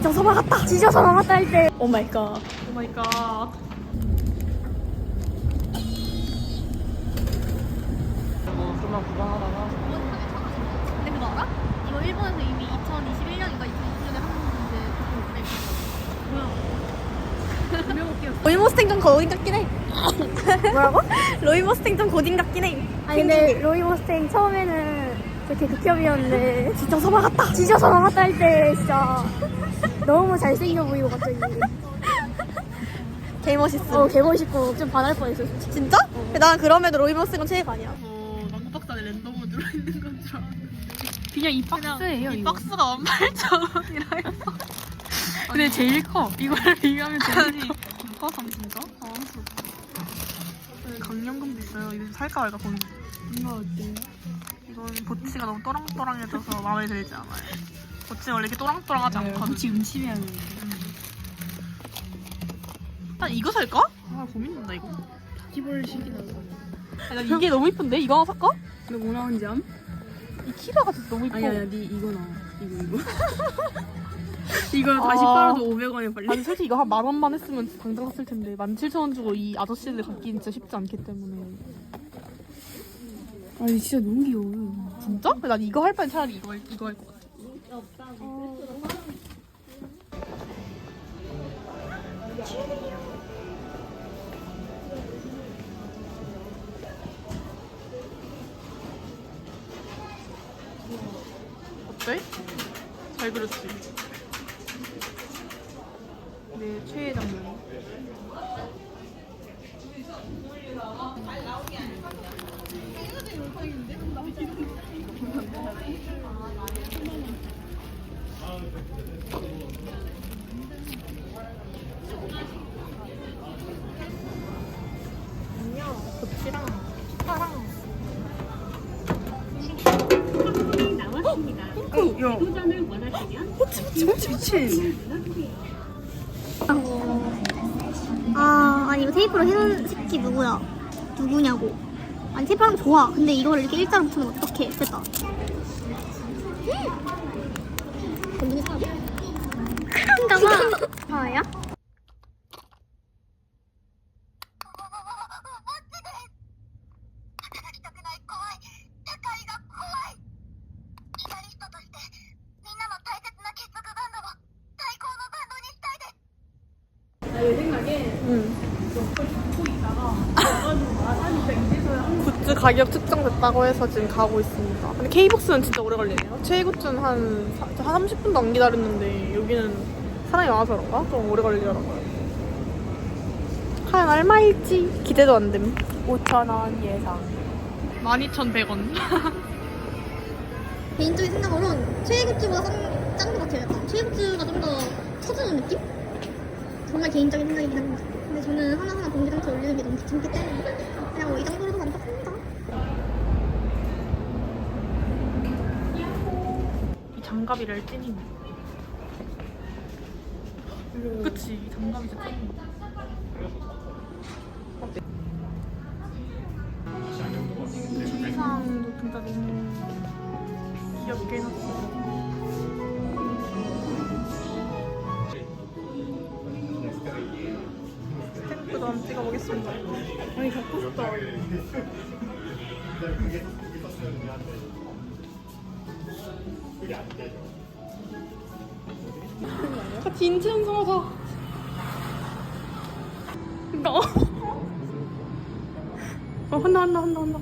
지져서 막았다. 지져서 막았다 할 때. 오 마이 갓. 오 마이 갓. 뭐 그만 구경하다가 근데 그거 알아? 이거 일본에서 이미 2021년인가 2020년에 한 건데 뭐야? 로이모스탱 좀 고딩 같긴 해. 뭐라고? 로이모스탱 좀 고딩 같긴 해. 아니 근데 로이모스탱 처음에는 그렇게 극혐이었는데 지져서 막았다. 지져서 막았다 할 때 진짜 너무 잘생겨 보이고 갑자기. 개 멋있어. 어, 개 멋있고 좀 반할 뻔했어. 진짜? 난 그럼에도 로이모스탱은 최애가 아니야. 어 망고 박스 안에 랜덤으로 들어있는 건 줄 알았는데 그냥 이 박스예요 이 이거. 박스가 18,000원이라 해서 근데 제일 커. 이거를 비교하면 제일 아니 산 진짜? 당황스럽다 여기 강연금도 있어요 이거 살까 말까 고민 이거 어때요? 이건 보치가 너무 또랑또랑해져서 마음에 들지 않아요 보치가 원래 이렇게 또랑또랑하지 않거든 그치 음침해야 하는 아 이거 살까? 아 고민된다 이거 키볼 시기나. 아, 난 이게 너무 이쁜데? 이거 하나 살까? 너뭐 나온지 암? 이 키바가 진짜 너무 이뻐 아니 아니 네 이거 나와. 이거 이거. 이걸 아. 다시 팔아도 500원에 팔려. 아니 솔직히 이거 한 만 원만 했으면 당장 샀을 텐데 17,000원 주고 이 아저씨를 갖기는 진짜 쉽지 않기 때문에 아니 진짜 너무 귀여워. 진짜? 난 이거 할 바엔 차라리 이거 할- 이거 할 것 같아 어때? 잘 그렸지? 내 최애 장면 야. 그치 그치 그치 아, 아니 이거 테이프로 해놓은 새끼 누구야? 누구냐고. 아니 테이프랑 좋아. 근데 이걸 이렇게 일자로 붙이면 어떡해. 됐다. 건드리 사. 그런가 봐. 아야? 굿즈 가격 측정됐다고 해서 지금 가고 있습니다. 근데 K복스는 진짜 오래 걸리네요. 최애굿즈는 한, 사- 한 30분도 안 기다렸는데 여기는 사람이 많아서 그런가? 좀 오래 걸리더라고요. 과연 얼마일지 기대도 안 됨. 5,000원 예상. 12,100원. 개인적인 생각으로는 최애굿즈보다 싼, 짠것 같아요. 약간 최애굿즈가 좀 더 쳐주는 느낌? 정말 개인적인 생각이긴 합니다. 근데 저는 하나하나 공지장터 올리는 게 너무 귀찮기 때문에 그냥 뭐이 정도로도 만족합니다. 이 장갑이 렐찐이 그치 이 장갑이 진짜 찐이 어때? 시상도 진짜 너무 귀엽게 해놨어 찍어보겠습니다 아니 갖고 싶다. 같이 인체 영상하자. 나. 어, 한다, 한다, 한다, 한다.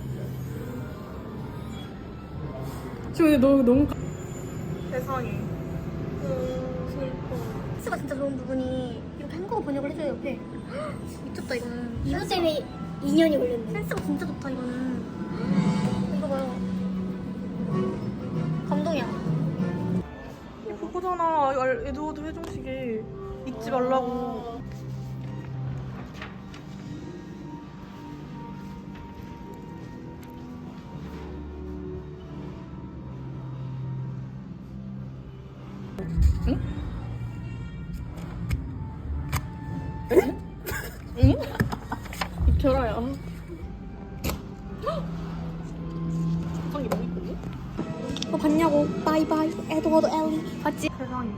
지금 너 너무 세상에. 센스가 진짜 좋은 부분이 이렇게 한국어 번역을 해줘요 옆에 미쳤다 이거는 이것 때문에 2년이 걸렸네 센스가 진짜 좋다 이거는 이거 봐요 감동이야 그거잖아. 알- 에드워드 회종식에 잊지 말라고. 응? 바이바이 에드워드 엘리 봤지? 세상에.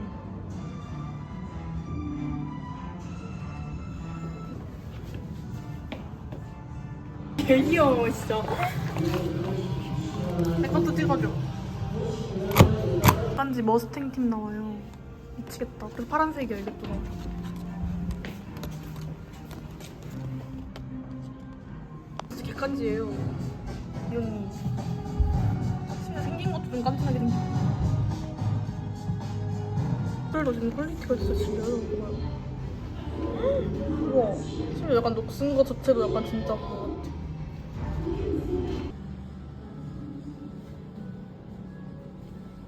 개 귀여워 진짜. 내 것도 찍어줘. 딴지 머스탱 팀 나와요. 미치겠다. 그래서 파란색이야 이게 또. 진짜 개간지예요. 이 언니 진짜 생긴 것도 좀 깜찍하게 생겼. 그래도 지금 퀄리티가 진짜 지려요. 우와. 심지어 약간 녹슨 거 자체도 약간 진짜 그거 같아.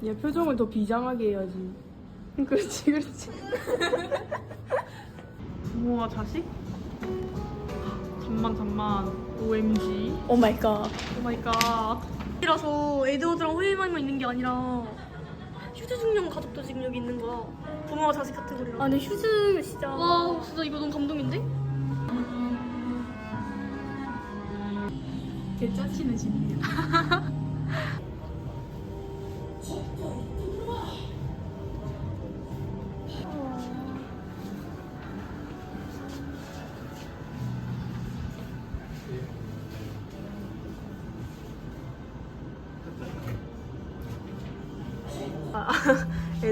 얘 표정을 더 비장하게 해야지. 그렇지 그렇지 부모와 자식? 잠만 잠만 OMG 오 마이 갓. 오 마이 갓 이라서 에드워드랑 호일만만 있는 게 아니라 휴즈 중년 가족도 지금 여기 있는 거야. 부모와 자식 카테고리로. 아, 근데 휴즈 진짜. 와, 진짜 이거 너무 감동인데? 개 짜치는 집이야.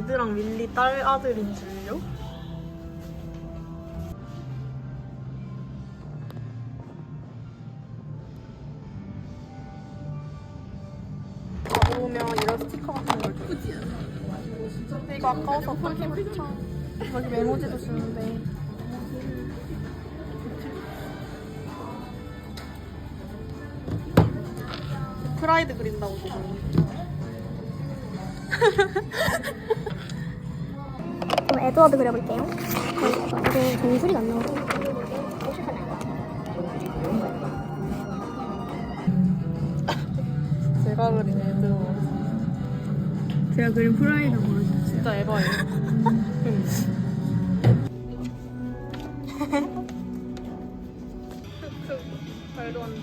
애드랑 윌리 딸 아들인 줄요? 가보면 이런 스티커 같은 걸 줘요. 근데 이거 아까워서 폴킹 피쳐. 여기 메모지도 주는데. 프라이드 그린다고 지금. 그럼 에드워드 그려볼게요. 이게 정수리가 안 나오고. 제가 그린 애들 제가 그린 프라이드 보여주세요. 진짜 에바예요. 말도 안 돼.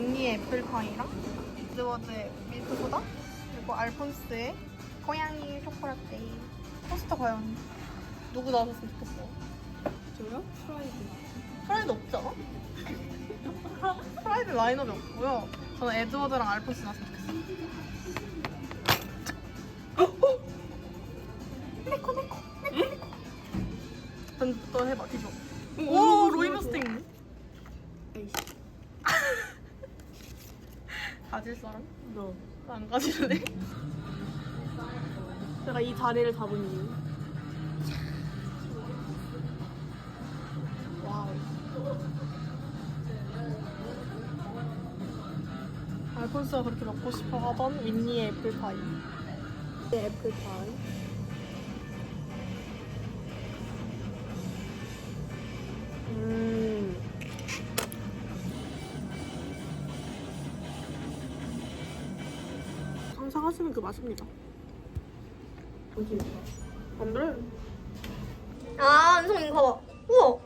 언니의 애플파이랑 에드워드의 밀크소다 그리고 알폰스의 고양이 초콜릿 데 이 포스터 과연 누구 나왔으면 좋겠어? 저요? 프라이드. 프라이드 없지 않아? 프라이드 라인업이 없고요. 저는 에드워드랑 알폰스 나왔으면 좋겠어요. 네코 네코 네코 네코. 또 해봐 뒤져. 오 로이 머스팅. 가질 사람? 너. 안 가질래? 제가 이 자리를 잡은 이유. 와우. 알폰스가 그렇게 먹고 싶어 하던 윈니의 애플파이. 네, 애플파이. 음. 상상하시는 그 맛입니다. 안 그래? 아, 은성 이거 봐봐. 우와.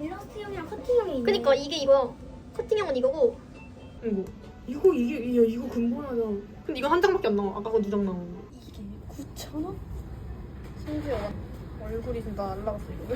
일러스트형이랑 커팅형이 있네. 그니까 이게 이거야. 커팅형은 이거고. 이거. 이거 이게 야 이거 근본하다. 근데 이거 한 장밖에 안 나와. 아까 그두장 나온 거. 이게 9천 원? 심지어 얼굴이 진짜 날라갔어 이거.